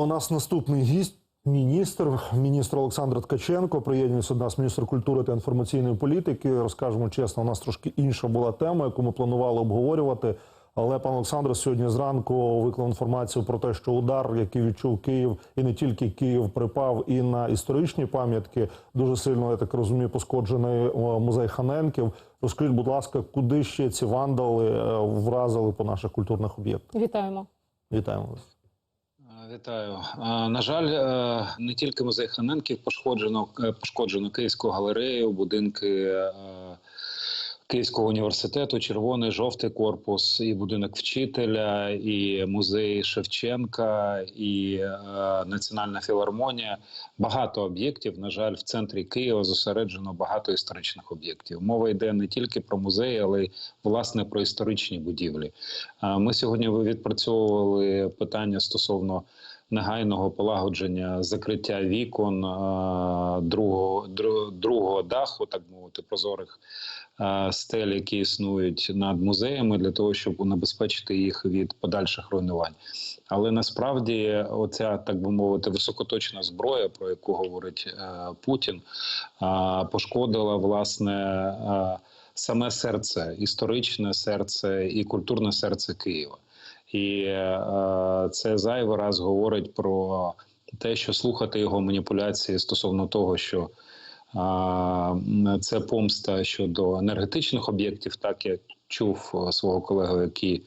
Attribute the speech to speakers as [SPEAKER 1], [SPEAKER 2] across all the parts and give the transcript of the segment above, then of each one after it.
[SPEAKER 1] У нас наступний гість. Міністр, міністр Олександр Ткаченко приєднується до нас, міністр культури та інформаційної політики. Розкажемо чесно, у нас трошки інша була тема, яку ми планували обговорювати. Але пан Олександр сьогодні зранку виклав інформацію про те, що удар, який відчув Київ, і не тільки Київ, припав і на історичні пам'ятки. Дуже сильно я так розумію, пошкоджений музей Ханенків. Розкажіть, будь ласка, куди ще ці вандали е, вразили по наших культурних об'єктах?
[SPEAKER 2] Вітаємо.
[SPEAKER 1] Вітаємо вас.
[SPEAKER 3] Вітаю. На жаль, е, не тільки музей Ханенків пошкоджено, е, пошкоджено Київську галерею, будинки е, Київського університету, червоний, жовтий корпус, і будинок вчителя, і музей Шевченка, і е, Національна філармонія. Багато об'єктів. На жаль, в центрі Києва зосереджено багато історичних об'єктів. Мова йде не тільки про музеї, але й власне про історичні будівлі. Е, Ми сьогодні відпрацьовували питання стосовно негайного полагодження закриття вікон е, другого, другого даху, так мовити, прозорих е, стель, які існують над музеями, для того, щоб унебезпечити їх від подальших руйнувань. Але насправді, оця так би мовити, високоточна зброя, про яку говорить е, Путін, пошкодила власне. Саме серце, історичне серце і культурне серце Києва. І е, це зайвий раз говорить про те, що слухати його маніпуляції стосовно того, що це помста щодо енергетичних об'єктів, так я чув е, свого колегу, який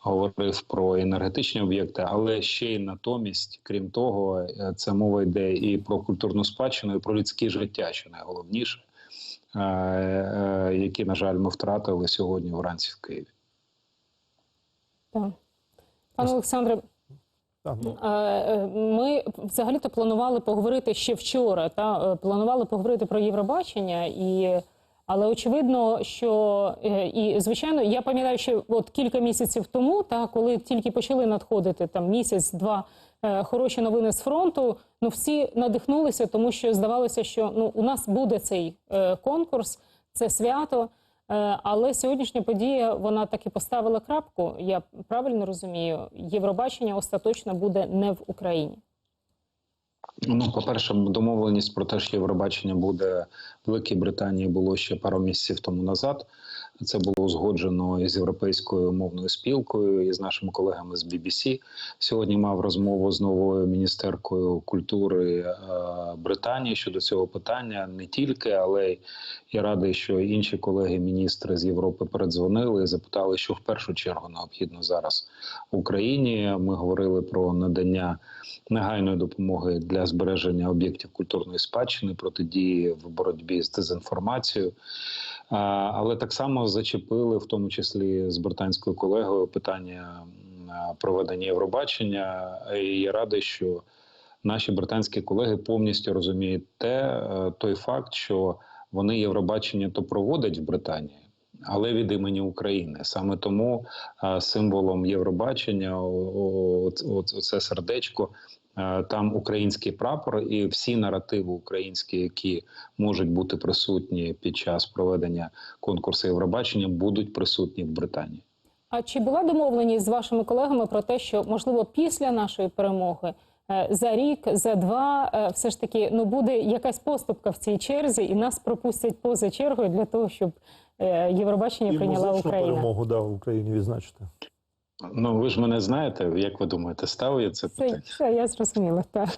[SPEAKER 3] говорив про енергетичні об'єкти, але ще й натомість, крім того, е, це мова йде і про культурну спадщину, і про людське життя, що найголовніше, які, на жаль, ми втратили сьогодні вранці в Києві.
[SPEAKER 2] Так. Пане Олександре,
[SPEAKER 1] ну.
[SPEAKER 2] е, е, ми взагалі-то планували поговорити ще вчора. Та е, планували поговорити про Євробачення, і але очевидно, що і звичайно, я пам'ятаю, що от кілька місяців тому, та коли тільки почали надходити там місяць-два хороші новини з фронту, ну всі надихнулися, тому що здавалося, що ну у нас буде цей конкурс, це свято. Е, Але сьогоднішня подія вона так і поставила крапку. Я правильно розумію, Євробачення остаточно буде не в Україні.
[SPEAKER 3] Ну, по-перше, домовленість про те, що Євробачення буде в Великій Британії, було ще пару місяців тому назад. Це було узгоджено із європейською мовною спілкою і з нашими колегами з BBC. Сьогодні мав розмову з новою міністеркою культури е, Британії щодо цього питання. Не тільки, але я радий, що інші колеги-міністри з Європи передзвонили і запитали, що в першу чергу необхідно зараз Україні. Ми говорили про надання негайної допомоги для збереження об'єктів культурної спадщини, протидії в боротьбі з дезінформацією. Але так само зачепили, в тому числі з британською колегою, питання проведення Євробачення. І я радий, що наші британські колеги повністю розуміють те, е, той факт, що вони Євробачення то проводять в Британії. Але від імені України саме тому е, символом Євробачення, це сердечко, е, там український прапор, і всі наративи українські, які можуть бути присутні під час проведення конкурсу Євробачення, будуть присутні в Британії.
[SPEAKER 2] А чи була домовленість з вашими колегами про те, що можливо після нашої перемоги е, за рік, за два, все ж таки ну буде якась поступка в цій черзі, і нас пропустять поза чергою для того, щоб Євробачення
[SPEAKER 1] І
[SPEAKER 2] прийняла
[SPEAKER 1] музичну
[SPEAKER 2] Україна?
[SPEAKER 1] перемогу да, в Україні відзначити.
[SPEAKER 3] Ну ви ж мене знаєте, як ви думаєте, ставив я це
[SPEAKER 2] Це,
[SPEAKER 3] питання?
[SPEAKER 2] це я зрозуміла. Так.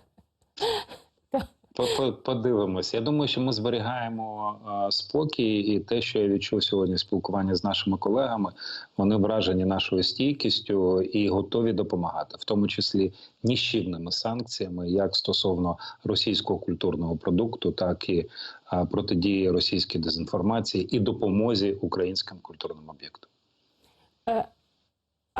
[SPEAKER 3] По- по- Подивимось. Я думаю, що ми зберігаємо е, спокій, і те, що я відчув сьогодні в спілкуванні з нашими колегами, вони вражені нашою стійкістю і готові допомагати, в тому числі ніщівними санкціями, як стосовно російського культурного продукту, так і е, протидії російській дезінформації і допомозі українським культурним об'єктам.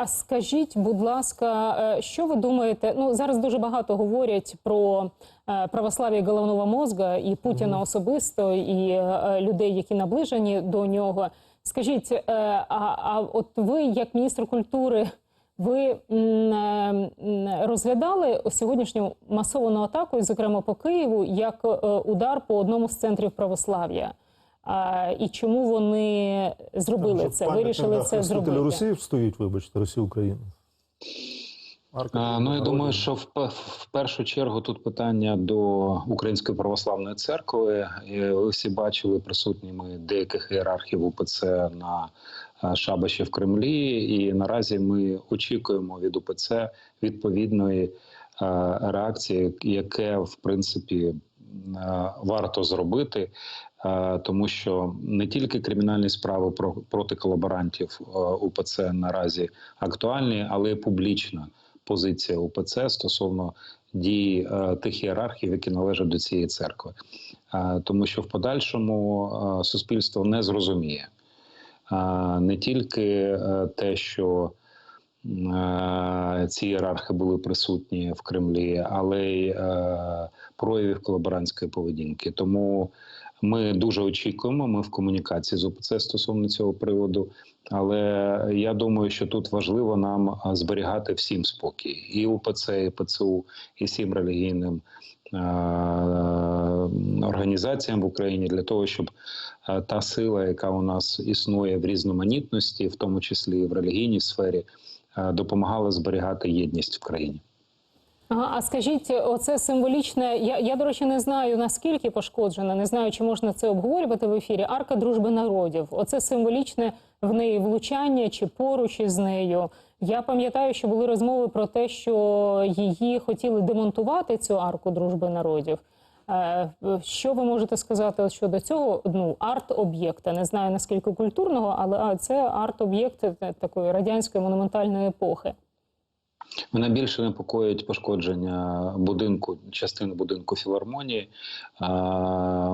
[SPEAKER 2] А скажіть, будь ласка, е, що ви думаєте? Ну зараз дуже багато говорять про е, православ'я головного мозга і Путіна особисто, і е, людей, які наближені до нього. Скажіть, а, а от ви, як міністр культури, ви розглядали сьогоднішню масовану атаку, зокрема по Києву, як удар по одному з центрів православ'я? А, і чому вони зробили це? Вирішили це зробити?
[SPEAKER 1] Росії стоїть, вибачте, Росія Україна. Арка
[SPEAKER 3] А, ну я думаю, що в, в першу чергу тут питання до Української православної церкви. Ви всі бачили присутніми деяких ієрархів УПЦ на е, шабаші в Кремлі, і наразі ми очікуємо від УПЦ відповідної е, реакції, яке в принципі е, варто зробити. Е, Тому що не тільки кримінальні справи про проти колаборантів е, УПЦ наразі актуальні, але й публічна позиція УПЦ стосовно дій е, тих ієрархів, які належать до цієї церкви, тому що в подальшому суспільство не зрозуміє не тільки те, що ці ієрархи були присутні в Кремлі, але й проявів колаборантської поведінки. Тому ми дуже очікуємо. Ми в комунікації з УПЦ стосовно цього приводу. Але я думаю, що тут важливо нам зберігати всім спокій і УПЦ, і ПЦУ, і всім релігійним е, організаціям в Україні для того, щоб та сила, яка у нас існує в різноманітності, в тому числі і в релігійній сфері, допомагала зберігати єдність в країні.
[SPEAKER 2] Ага, а скажіть, оце символічне. Я, я, до речі, не знаю наскільки пошкоджена, не знаю, чи можна це обговорювати в ефірі. Арка дружби народів. Оце символічне в неї влучання чи поруч із нею. Я пам'ятаю, що були розмови про те, що її хотіли демонтувати цю арку дружби народів. Е, Що ви можете сказати щодо цього? Ну, арт-об'єкта. Не знаю наскільки культурного, але це арт-об'єкт е, такої радянської монументальної епохи.
[SPEAKER 3] Мене більше непокоїть пошкодження будинку, частини будинку філармонії.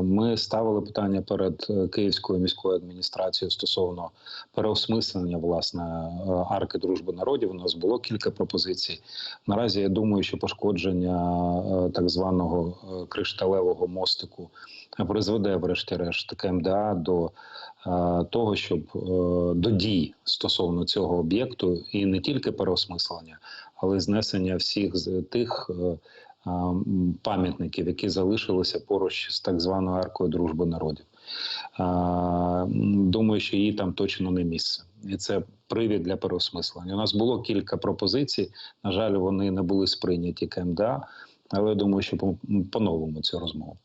[SPEAKER 3] Ми ставили питання перед е, Київською міською адміністрацією стосовно переосмислення власне е, арки дружби народів. У нас було кілька пропозицій. Наразі я думаю, що пошкодження е, так званого кришталевого мостику призведе, врешті-решт, КМДА до того, щоб до дій стосовно цього об'єкту і не тільки переосмислення, але знесення всіх з тих е, пам'ятників, які залишилися поруч з так званою аркою дружби народів. Думаю, що їй там точно не місце, і це привід для переосмислення. У нас було кілька пропозицій. На жаль, вони не були сприйняті КМДА, але я думаю, що по- поновимо цю розмову.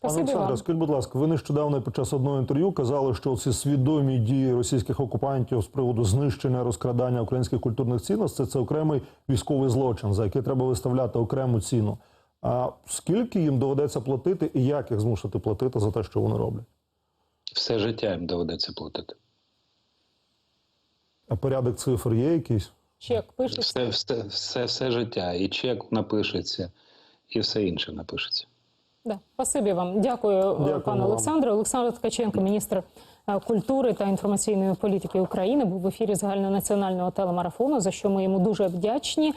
[SPEAKER 1] Пане
[SPEAKER 2] Спасибі
[SPEAKER 1] скажіть, будь ласка, ви нещодавно під час одного інтерв'ю казали, що ці свідомі дії російських окупантів з приводу знищення розкрадання українських культурних цінностей це окремий військовий злочин, за який треба виставляти окрему ціну. А скільки їм доведеться платити і як їх змусити платити за те, що вони роблять?
[SPEAKER 3] Все життя їм доведеться платити.
[SPEAKER 1] А порядок цифр є якийсь?
[SPEAKER 2] Чек пишеться.
[SPEAKER 3] Все, все, все, все життя. І чек напишеться, і все інше напишеться.
[SPEAKER 2] Да. Спасибі вам. Дякую,
[SPEAKER 1] Дякую
[SPEAKER 2] пане. Олександре. Олександр Ткаченко, міністр е, культури та інформаційної політики України, був в ефірі загальнонаціонального телемарафону, за що ми йому дуже вдячні.